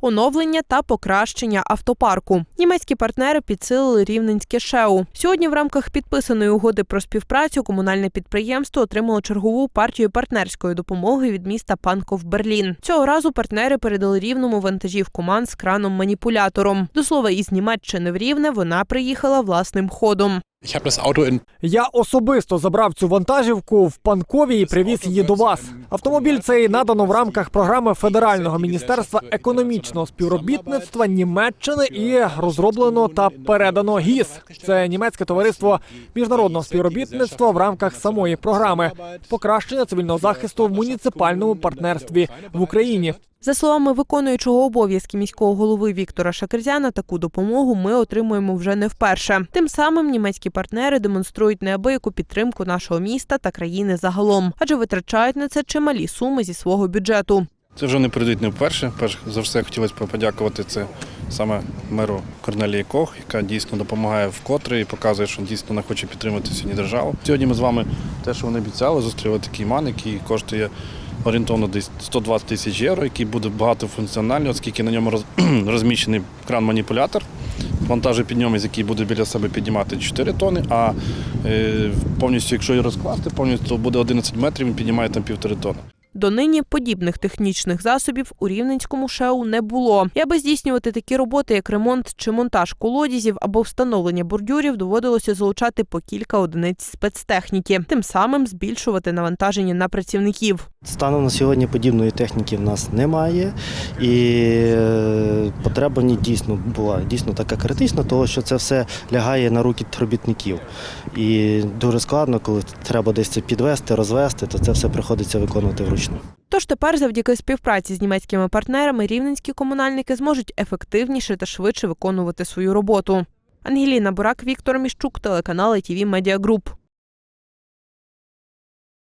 оновлення та покращення автопарку. Німецькі партнери підсилили рівненське ШЕУ. Сьогодні в рамках підписаної угоди про співпрацю комунальне підприємство отримало чергову партію партнерської допомоги від міста Панков Берлін. Цього разу партнери передали рівному вантажівку МАН з краном-маніпулятором. До слова, із Німеччини в Рівне вона приїхала власним ходом. Я особисто забрав цю вантажівку в Панкові і привіз її до вас. Автомобіль цей надано в рамках програми Федерального міністерства економічного співробітництва Німеччини і розроблено та передано ГІС. Це німецьке товариство міжнародного співробітництва в рамках самої програми покращення цивільного захисту в муніципальному партнерстві в Україні. За словами виконуючого обов'язки міського голови Віктора Шакерзяна, таку допомогу ми отримуємо вже не вперше. Тим самим німецькі партнери демонструють неабияку підтримку нашого міста та країни загалом, адже витрачають на це чималі суми зі свого бюджету. Це вже не прийдуть не вперше. Перш за все хотілося б подякувати це саме меру Корнелії Кох, яка дійсно допомагає вкотре і показує, що дійсно вона хоче підтримати сьогодні державу. Сьогодні ми з вами те, що вони обіцяли, зустріли такий ман, який коштує орієнтовно десь 120 тисяч євро, який буде багатофункціональний, оскільки на ньому роз- розміщений кран-маніпулятор, вантажопідйомець, який буде біля себе піднімати 4 тони, а е, повністю, якщо її розкласти, повністю буде 11 метрів, він піднімає там півтори тони. Донині подібних технічних засобів у рівненському шеу не було. І аби здійснювати такі роботи, як ремонт чи монтаж колодязів або встановлення бордюрів, доводилося залучати по кілька одиниць спецтехніки, тим самим збільшувати навантаження на працівників. Станом на сьогодні подібної техніки в нас немає, і е, потреба в ній дійсно була дійсно така критична, тому що це все лягає на руки робітників. І дуже складно, коли треба десь це підвести, розвести, то це все приходиться виконувати вручну. Тож тепер, завдяки співпраці з німецькими партнерами, рівненські комунальники зможуть ефективніше та швидше виконувати свою роботу. Ангеліна Бурак, Віктор Міщук, телеканал ITV Media Group.